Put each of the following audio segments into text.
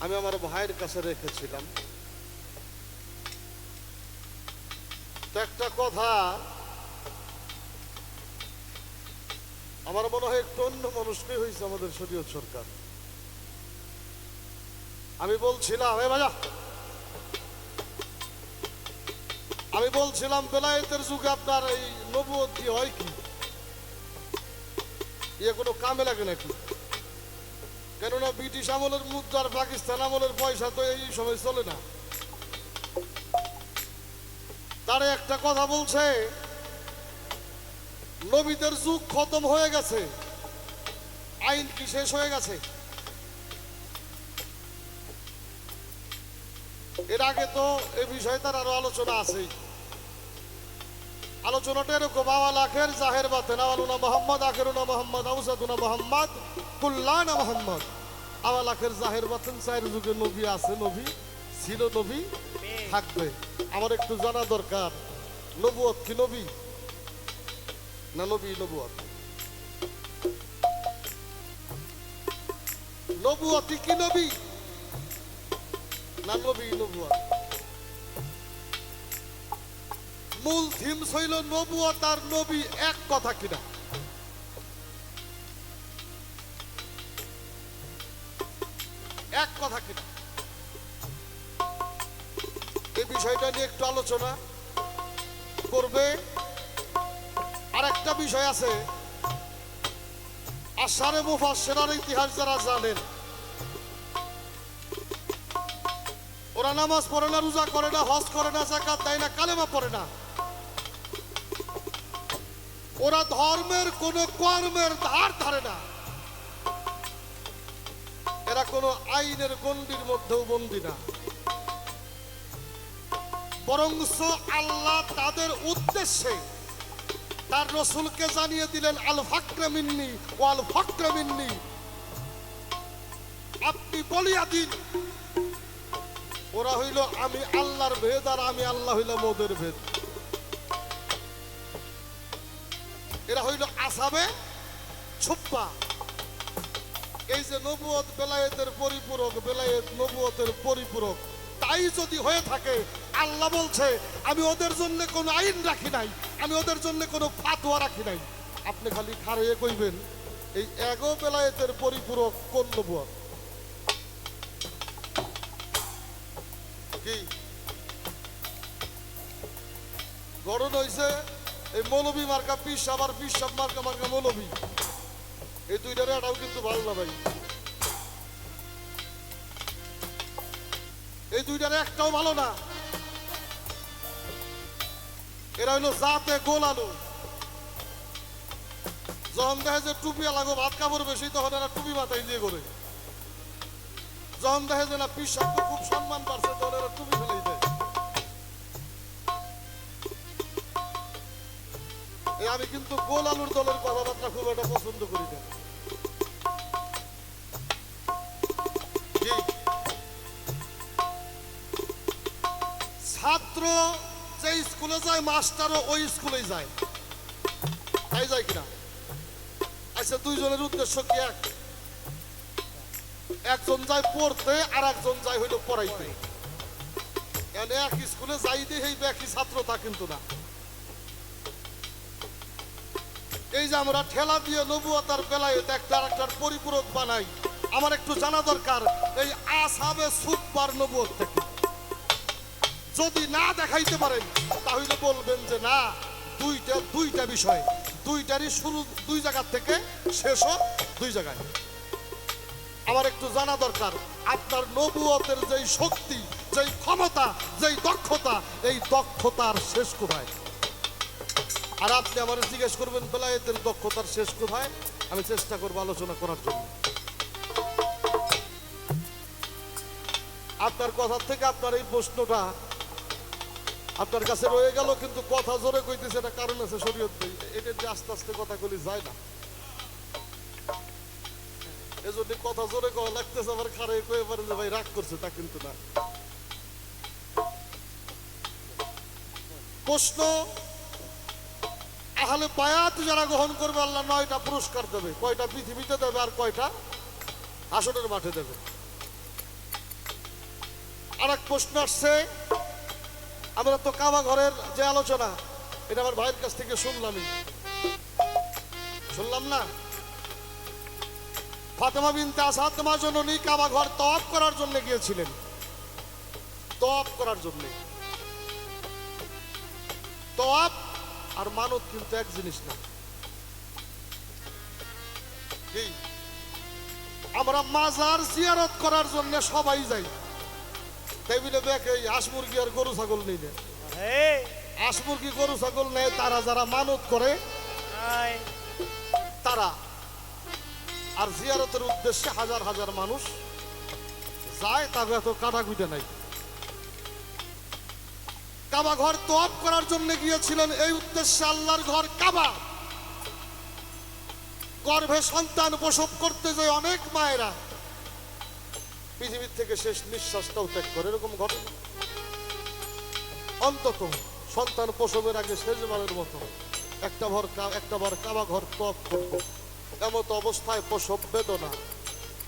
আমি আমার ভাইয়ের কাছে রেখেছিলাম। তো একটা কথা, আমার মনে হয় একটু অন্য মানুষকে হয়েছে আমাদের শরীয়ত সরকার। আমি বলছিলাম, এ বাজা! আমি বলছিলাম, বেলায়েতের যুগে আপনার এই নবুয়ত হয় কি? ইয়ে কোনো কামে লাগে নাকি? কেননা ব্রিটিশ আমলের মুদ্রার পাকিস্তান আমলের পয়সা তো এই সময় চলে না। তারা একটা কথা বলছে, নবীদের যুগ খতম হয়ে গেছে, আইন কি শেষ হয়ে গেছে? এর আগে তো এ বিষয়ে তার আরও আলোচনা আছেই। আলোচনাটা আওয়াল আখের, জাহের বাতেন, আওয়ালুনা মোহাম্মদ, আখেরুনা মোহাম্মদ, আউসাদুনা মোহাম্মদ, কুল্লানা মোহাম্মদ। আওয়াল আখের, জাহের বাতেন, চায়ের যুগে নবী আছে, নবী ছিল নবী, থাকবে। আমার একটু জানা দরকার, নবুয়ত কি নবী? না নবী নবুয়ত? নবুয়তি কি নবী? না নবী নবুয়ত। মূল থিম হইল নবুয়ত আর নবী এক কথা কিনা। এক কথা কিনা। এই বিষয়টা নিয়ে একটু আলোচনা করবে। আর একটা বিষয় আছে। আষাঢ়ে মুফাসসিরার ইতিহাস যারা জানেন, ওরা নামাজ পড়ে না, রোজা করে না, হজ করে না জাকাত দেয় না, কালেমা পড়ে না। ওরা ধর্মের কোন কর্মের ধার ধারে না। এরা কোনো আইনের গণ্ডির মধ্যেও বন্দী না। বরংস আল্লাহ তাদের উদ্দেশ্যে তার রসুলকে জানিয়ে দিলেন, আল ফাকরে ও আল ফাকরে আপনি বলিয়া দিন। ওরা হইল, আমি আল্লাহর ভেদ আর আমি আল্লাহ হইলাম ওদের ভেদ। আসাবে ছুপ্পা এই যে নবুয়ত বেলায়েতের পরিপূরক, বেলায়েত নবুয়তের পরিপূরক, তাই যদি হয়ে থাকে, আল্লাহ বলছে, আমি ওদের জন্য কোনো আইন রাখি নাই, আমি ওদের জন্য কোনো ফাতোয়া রাখি নাই। আপনি খালি খারে কইবেন, এই এগো বেলায়েতের পরিপূরক কোন নবুয়ত কি? হইছে এই মৌলবী মার্কা পিসাব আর পিসাব মার্কা মার্কা মৌলবী এই দুইটার এটাও কিন্তু ভালো না ভাই। এই দুইটার একটাও ভালো না। এরা হইল জাতে গোল আলু যখন দেখে যে টুপি লাগো ভাত কাপড় বেশি, তখন এরা টুপি মাথায় দিয়ে করে যখন দেখে যে না পিসাব খুব সম্মান পাচ্ছে আমি কিন্তু গোল আলুর দলের কথাবার্তা খুব একটা পছন্দ করি না। ছাত্র যে স্কুলে যায়, মাস্টারও ওই স্কুলে যায়। তাই যায় কিনা? আচ্ছা দুইজনের উদ্দেশ্য কি এক? একজন যায় পড়তে আর একজন যায় হইল পড়াইতে। এক স্কুলে যাই যাইতে এই একই ছাত্র তা কিন্তু না। এই যে আমরা ঠেলা দিয়ে নবুয়তার বেলায় একটা একটার পরিপূরক বানাই, আমার একটু জানা দরকার, এই আসাবে সুপার নবুয়ত থেকে। যদি না দেখাইতে পারেন, তাহলে বলবেন যে না, দুইটা দুইটা বিষয়, দুইটারই শুরু দুই জায়গা থেকে শেষও দুই জায়গায়। আমার একটু জানা দরকার, আপনার নবুয়তের যেই শক্তি, যেই ক্ষমতা, যেই দক্ষতা, এই দক্ষতার শেষ কোথায়? আর আপনি আমার জিজ্ঞেস করবেন, বেলায়েতের দক্ষতার শেষ কোথায়? আমি চেষ্টা করব আলোচনা করার জন্য। আপনার কথা থেকে আপনার এই প্রশ্নটা আপনার কাছে রয়ে গেল, কিন্তু কথা জোরে কইতেছে, এটা কারণ আছে শরীয়ত এটা যে আস্তে আস্তে কথা বলি যায় না। এজন্য কথা জোরে কওয়া লাগতেছে আবার খারে কয়ে পারে যে ভাই রাগ করছে, তা কিন্তু না। প্রশ্ন আহলে বায়াত যারা গ্রহণ করবে, আল্লাহ নয়টা পুরস্কার দেবে। কয়টা পৃথিবীতে দেবে আর কয়টা আসনের মাঠে দেবে? আর এক প্রশ্ন আসছে, আমরা তো কাবা ঘরের যে আলোচনা, এটা আমার ভাইয়ের কাছ থেকে শুনলামই। শুনলাম না? ফাতেমা বিনতে আসাদ জননী কাবা ঘর তওয়াব করার জন্য গিয়েছিলেন। তওয়াব করার জন্য। তওয়াব আর মানত কিন্তু এক জিনিস না। আমরা মাজার জিয়ারত করার জন্য সবাই যাই। টেবিলে দেখে এই হাঁস মুরগি আর গরু ছাগল নিলে Hey, হাঁস মুরগি গরু ছাগল নেয় তারা যারা মানত করে তারা। আর জিয়ারতের উদ্দেশ্যে হাজার হাজার মানুষ যায় তাকে এত কাটাকুটে নাই। কাবা ঘর তোয়াব করার জন্য গিয়েছিলেন। এই উদ্দেশ্যে আল্লাহর ঘর কাবা। গর্ভে সন্তান প্রসব করতে যায় অনেক মায়েরা। পৃথিবীর থেকে শেষ নিঃশ্বাসটাও ত্যাগ করে, এরকম ঘটনা। অন্তত সন্তান প্রসবের আগে শেষবারের মতো একটা ভর একটা বার কাবা ঘর তপ করব। এমত অবস্থায় প্রসব বেদনা।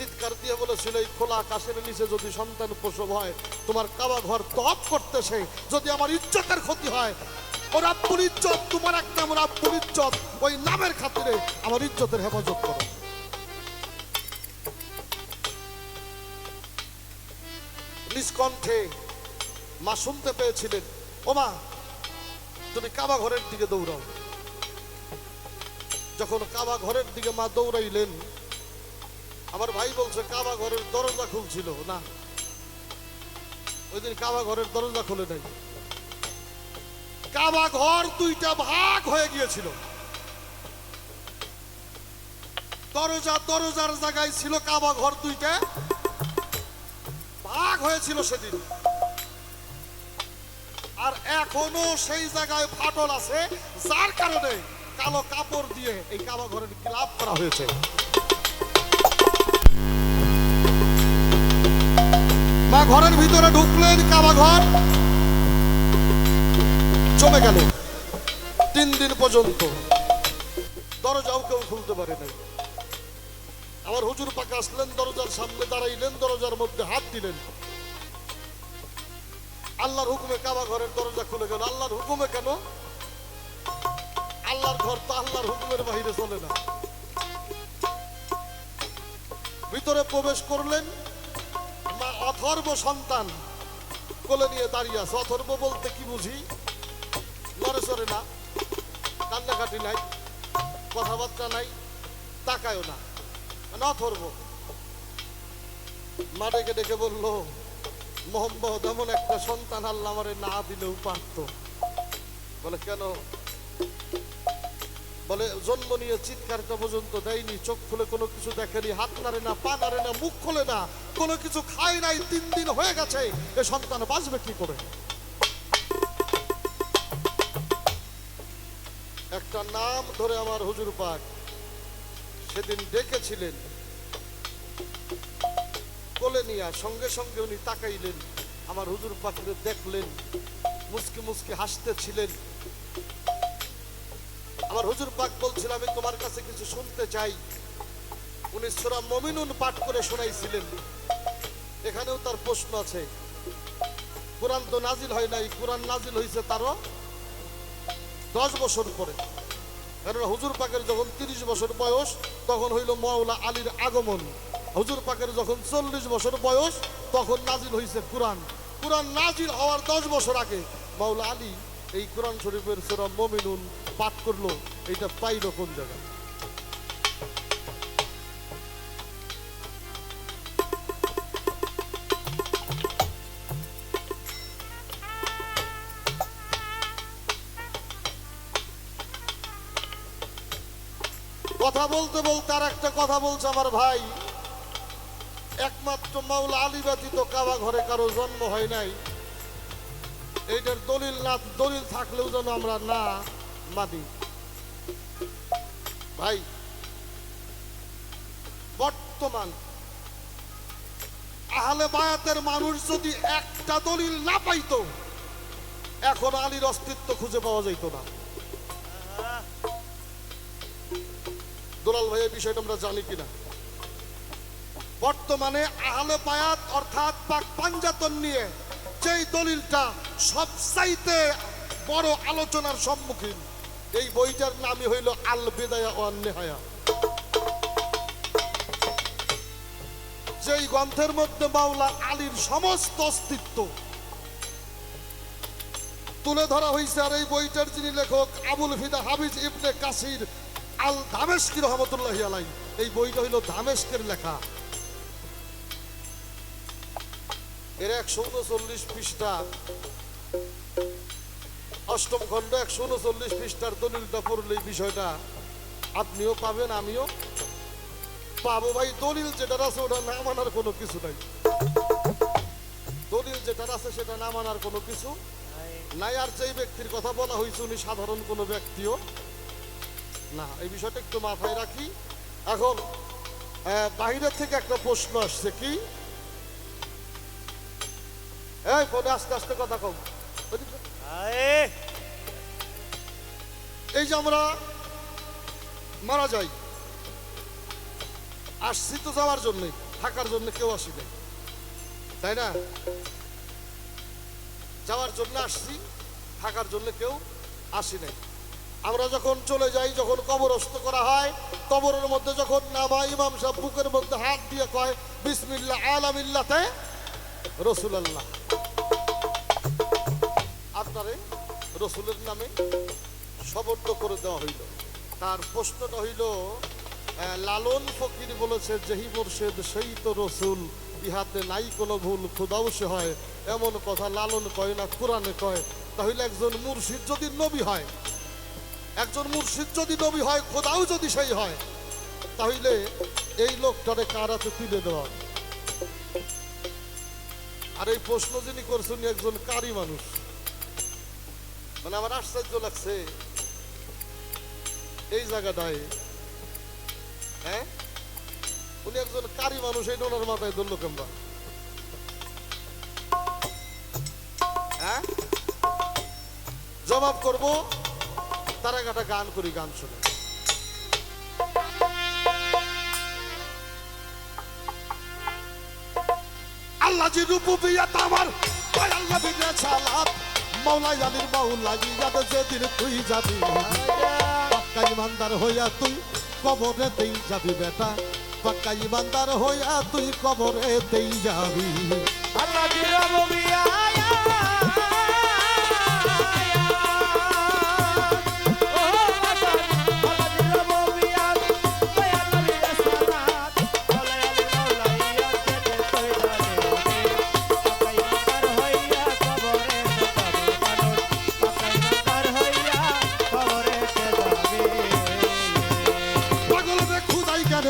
চিৎকার দিয়ে বলেছিল, এই খোলা আকাশের নিচে যদি সন্তান প্রসব হয়, তোমার কাবা ঘর তপ করতেছে। যদি আমার ইজ্জতের ক্ষতি হয় ও রাব্বুল ইজ্জত, তোমার এক নাম রাব্বুল ইজ্জত, ওই নামের খাতিরে আমার ইজ্জতের হেফাজত করো। নিষ্কণ্ঠে মা শুনতে পেয়েছিলেন, ও মা, তুমি কাবা ঘরের দিকে দৌড়াও। যখন কাবা ঘরের দিকে মা দৌড়াইলেন আমার ভাই বলছে, কাবা ঘরের দরজা খুলছিল, না? ওই দিন কাবা ঘরের দরজা খুলে নাই। কাবা ঘর দুইটা ভাগ হয়ে গিয়েছিল। দরজা দরজার জায়গায় ছিল কাবা ঘর দুইটা ভাগ হয়েছিল সেদিন। আর এখনও সেই জায়গায় ফাটল আছে, যার কারণে কালো কাপড় দিয়ে এই কাবা ঘরের ক্লাব করা হয়েছে। মা ঘরের ভিতরে ঢুকলেন, কাবা ঘর। জমে গেল। তিন দিন পর্যন্ত দরজাও কেউ খুলতে পারে নাই। আমার হুজুর পাকে আসলেন, দরজার সামনে দাঁড়াইলেন, দরজার মধ্যে হাত দিলেন। আল্লাহর হুকুমে কাবা ঘরের দরজা খুলে গেল। আল্লাহর হুকুমে কেন? আল্লাহর ঘর তো আল্লাহর হুকুমের বাহিরে চলে না। ভিতরে প্রবেশ করলেন অথর্ব সন্তান। কোলে নিয়ে দাঁড়িয়ে আছে। অথর্ব বলতে কি বুঝি? নড়ে চড়ে না। কান্নাকাটি নাই। কথাবার্তা নাই। তাকায়ও না। মানে অথর্ব মা ডেকে ডেকে বলল, মোহাম্মদ, এমন একটা সন্তান আল্লাহ আমারে না দিলেও পারত। বলে, কেন? বলে, জন্ম নিয়ে চিৎকারটা পর্যন্ত দেয়নি। চোখ খুলে কোনো কিছু দেখেনি। হাত নাড়ে না, পা নাড়ে না, মুখ খোলে না। কোনো কিছু খায় নাই, তিন দিন হয়ে গেছে। এ সন্তান বাঁচবে কি করে? একটা নাম ধরে আমার হুজুর পাক, সেদিন ডেকেছিলেন। কোলে নিয়া সঙ্গে সঙ্গে উনি তাকাইলেন। আমার হুজুর পাখিরে দেখলেন, মুসকি মুসকি হাসতেছিলেন। আমার হুজুর পাক বলছিল, আমি তোমার কাছে কিছু শুনতে চাই। উনি সুরা মমিনুন পাঠ করে শোনাইছিলেন। এখানেও তার প্রশ্ন আছে। কোরআন তো নাজিল হয় নাই, কোরআন নাজিল হয়েছে তারও দশ বছর পরে। কেননা হুজুর পাকের যখন তিরিশ বছর বয়স, তখন হইল মাওলা আলীর আগমন। হুজুর পাকের যখন চল্লিশ বছর বয়স, তখন নাজিল হয়েছে কোরআন। কোরআন নাজিল হওয়ার দশ বছর আগে মাওলা আলী এই কোরআন শরীফের সুরা মমিনুন পাঠ করল। এটা পাইল কোন জায়গায়? কথা বলতে বলতে আর একটা কথা বলছে আমার ভাই। একমাত্র মাওলা আলী ব্যতীত কাবা ঘরে কারও জন্ম হয় নাই। এইটার দলিল না, দলিল থাকলেও যেন আমরা না মানি। ভাই, বর্তমান আহলে বায়াতের মানুষ যদি একটা দলিল না পাইতো, এখন আলীর অস্তিত্ব খুঁজে পাওয়া যাইত না। দুলাল ভাই, এই বিষয়টা আমরা জানি কিনা? বর্তমানে আহলে বায়াত অর্থাৎ পাক পাঞ্জাতন নিয়ে যেই দলিলটা সবচাইতে বড় আলোচনার সম্মুখীন, এই বইটার নামই হইল আল বেদায়া ও নেহায়া। যেই গ্রন্থের মধ্যে মাওলা আলীর সমস্ত অস্তিত্ব তুলে ধরা হয়েছে আর এই বইটার যিনি লেখক আবুল ফিদা হাবিজ ইবনে কাসির আল ধামেশকি রহমতুল্লাহ আলাই এই বইটা হইল ধামেশকের লেখা। এর একশো উনচল্লিশ পৃষ্ঠা। অষ্টম খণ্ড একশো উনচল্লিশ পৃষ্ঠার দলিলটা পড়লে এই বিষয়টা আপনিও পাবেন আমিও পাবো। ভাই দলিল যেটা আছে ওটা না মানার কোনো কিছু নাই। দলিল যেটা আছে সেটা না মানার কোনো কিছু নাই। নাই। আর যেই ব্যক্তির কথা বলা হয়েছে উনি সাধারণ কোনো ব্যক্তিও না। এই বিষয়টা একটু মাথায় রাখি। এখন আহ, বাইরের থেকে একটা প্রশ্ন আসছে কি? এই ফোনে আস্তে আস্তে কথা কম। এই যে আমরা মারা যাই আসছি তো যাওয়ার জন্য থাকার জন্য কেউ আসি নাই। তাই না? যাওয়ার জন্য আসছি থাকার জন্য কেউ আসি নাই। আমরা যখন চলে যাই, যখন কবরস্থ করা হয়, কবরের মধ্যে যখন নামা ইমাম সাহেব বুকের মধ্যে হাত দিয়ে কয়, বিসমিল্লাহ, আলামিল্লাতে রসুলাল্লাহ। আপনারে রসুলের নামে সবর্দ করে দেওয়া হইল। তার প্রশ্নটা হইল লালন ফকির বলেছে, যেহি মুর্শেদ, সেই তো রসুল। ইহাতে নাই কোনো ভুল, খুদাও সে হয়। এমন কথা লালন কয় না, কোরআনে কয়। তাহলে একজন মুর্শিদ যদি নবী হয় একজন মুর্শিদ যদি নবী হয়, খোদাও যদি সেই হয়, তাহলে এই লোকটারে কারাতে তুলে দেওয়া আর এই প্রশ্ন যিনি করছেন একজন কারি মানুষ। মানে আমার আশ্চর্য লাগছে, এই জায়গাটায় হ্যাঁ? উনি একজন কারি মানুষ, এই ওনার মাথায় ধরলো কেমবা? হ্যাঁ? জবাব করব তার একটা গান করি, গান শুনে। আল্লাহ জি রুবুবিয়াত আমার, ওই আল্লাহ বিনে সালাত। মাওলা জানির মাওলা ইয়াদ যেদিন তুই যাবি। পাক্কা ইমানদার হইয়া তুই কবরেতেই যাবি বেটা। পাক্কা ইমানদার হইয়া তুই কবরেতেই যাবি। আল্লাহ জিরাববিয়া পাগল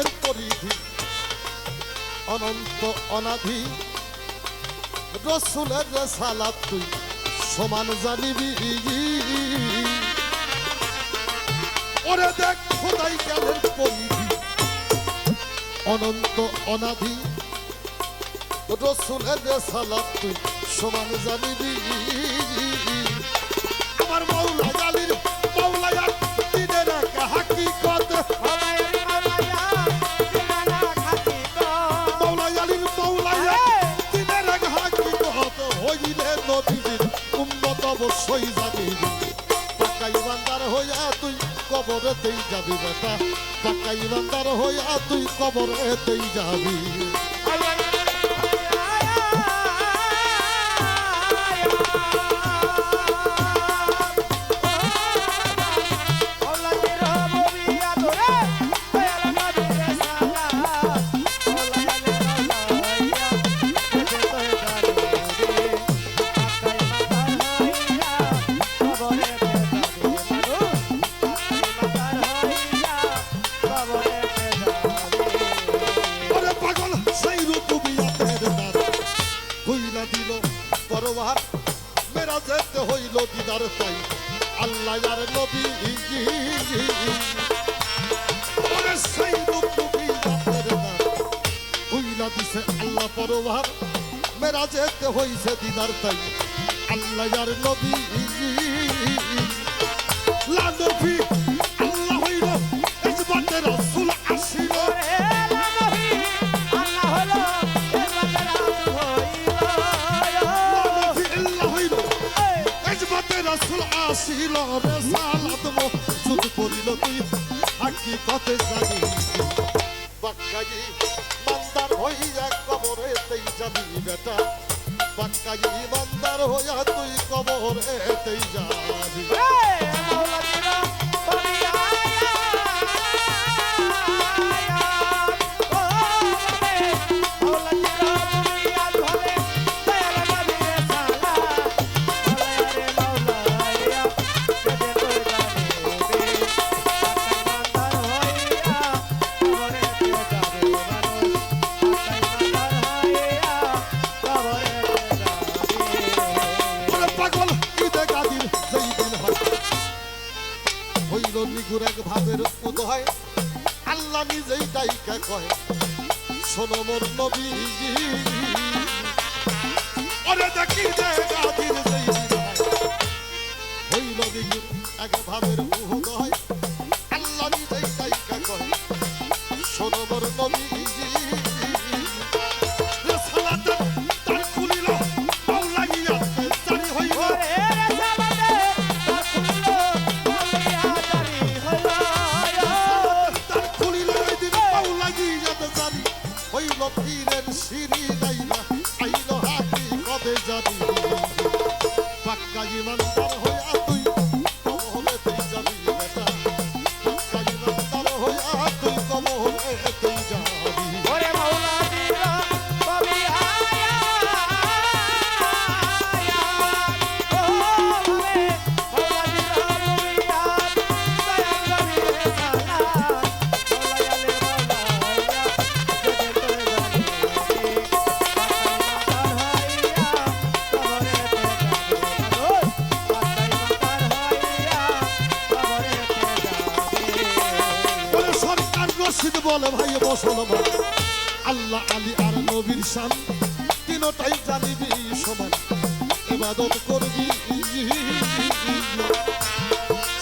জ্ঞানের পরিধি। অনন্ত অনাধি। রসুলের সালাত তুই সমান জানিবি। ওরে দেখ খোদাই জ্ঞানের পরিধি। অনন্ত অনাধি। রসুলের সালাত তুই সমান জানিবি। আমার মৌলা কবরেতেই যাবি বেটা পাক্কা হয়ে হইয়া তুই কবরেতেই যাবি। পরবার মেরা যেতে হইল দিদার তাই আল্লাহ আর নবী আল্লাহ মেরা যেতে হইছে দিদার তাই আল্লাহ আর নবী সালাত মসুদ করিল তুই। হাকিকতে জানি? বাক্কাজি মন্দার হইয়া কবরেতেই যাবি বেটা। বাক্কাজি মন্দার হইয়া তুই কবরেতেই যাবি। ওরে হইল নিগুর এক ভাবের উদয়, আল্লাহ নিজেই দায়িকা কয়, শোনো মোর নবী। ওরে দেখি আল্লাহ নিজেই দায়িকা কয়, শোনো মোর নবী। পাক্কা রশিদ বলে ভাই মুসলমান আল্লাহ আলী আর নবীর শান, তিনটাই জানিবি সমান। ইবাদত করবি।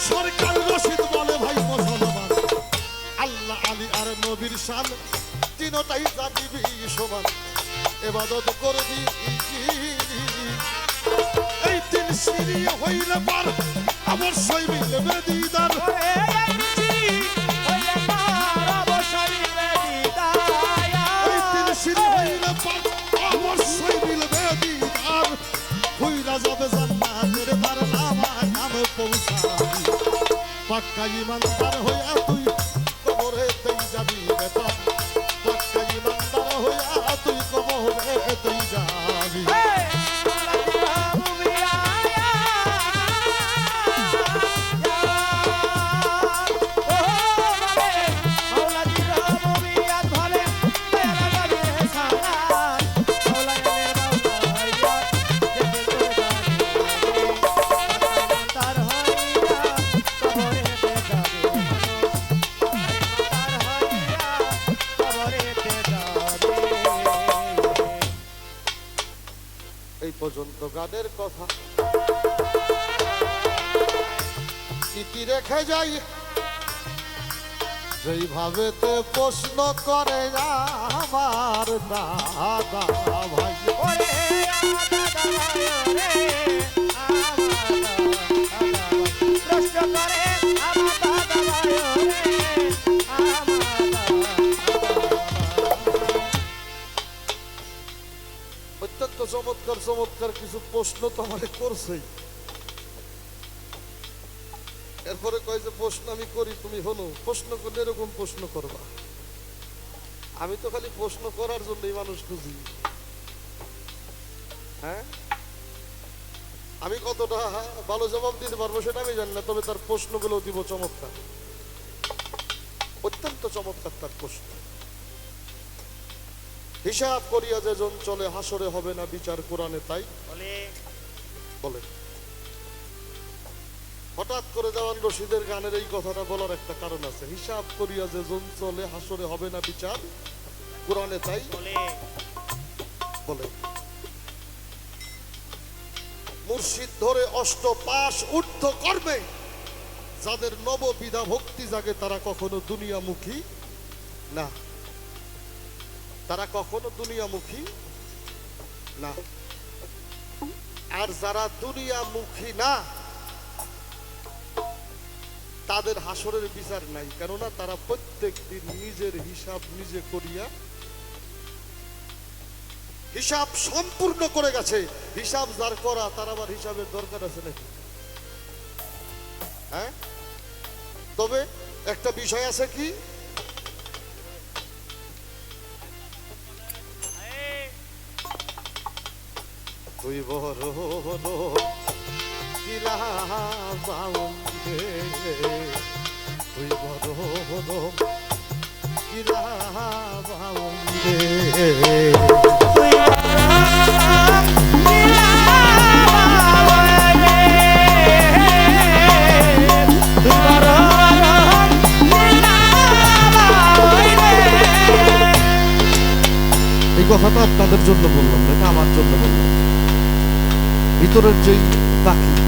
সরকার রশিদ বলে ভাই মুসলমান আল্লাহ আলী আর নবীর শান, তিনটাই জানিবি সমান। ইবাদত করবি। এই তিন সিঁড়ি হইলে পার অবশ্যই মিলবে দিদার। পাক্কা মানুষ হইয়া তুই এই পর্যন্ত গানের কথা। ইতি রেখে যাই? যেইভাবে তে প্রশ্ন করে আমার দাদা ভাই। অত্যন্ত চমৎকার চমৎকার কিছু প্রশ্ন তো আমাকে করছেই। এরপরে কয় যে, প্রশ্ন আমি করি, তুমি হলো। প্রশ্ন করলে এরকম প্রশ্ন করবা। আমি তো খালি প্রশ্ন করার জন্যই মানুষ খুঁজি। হ্যাঁ? আমি কতটা ভালো জবাব দিতে পারব সেটা আমি জানি না, তবে তার প্রশ্নগুলো দিব চমৎকার। অত্যন্ত চমৎকার তার প্রশ্ন। হিসাব করিয়া যে জন চলে হাসরে হবে না বিচার কোরআনে তাই? বলে। হঠাৎ করে দেওয়ান রশিদের গানের এই কথাটা বলার একটা কারণ আছে। হিসাব করিয়া যে জন চলে হাসরে হবে না বিচার কোরআনে তাই? বলে। মুর্শিদ ধরে অষ্ট পাশ ঊর্ধ্ব করবে যাদের নববিধা ভক্তি জাগে তারা কখনো দুনিয়ামুখী না। তারা কখনো দুনিয়ামুখী না। আর যারা দুনিয়ামুখী না, তাদের হাসরের বিচার নাই। কেননা তারা প্রত্যেক দিন নিজের হিসাব নিজে করিয়া হিসাব সম্পূর্ণ করে গেছে। হিসাব যার করা, তার আবার হিসাবের দরকার আছে নাকি? হ্যাঁ? তবে একটা বিষয় আছে কি? তুই বড় বাউন্ডে তুই বড় কিলা বাউন্ডে কথাটা আপনাদের জন্য বললাম না এটা আমার ভিতরের যেই পাখি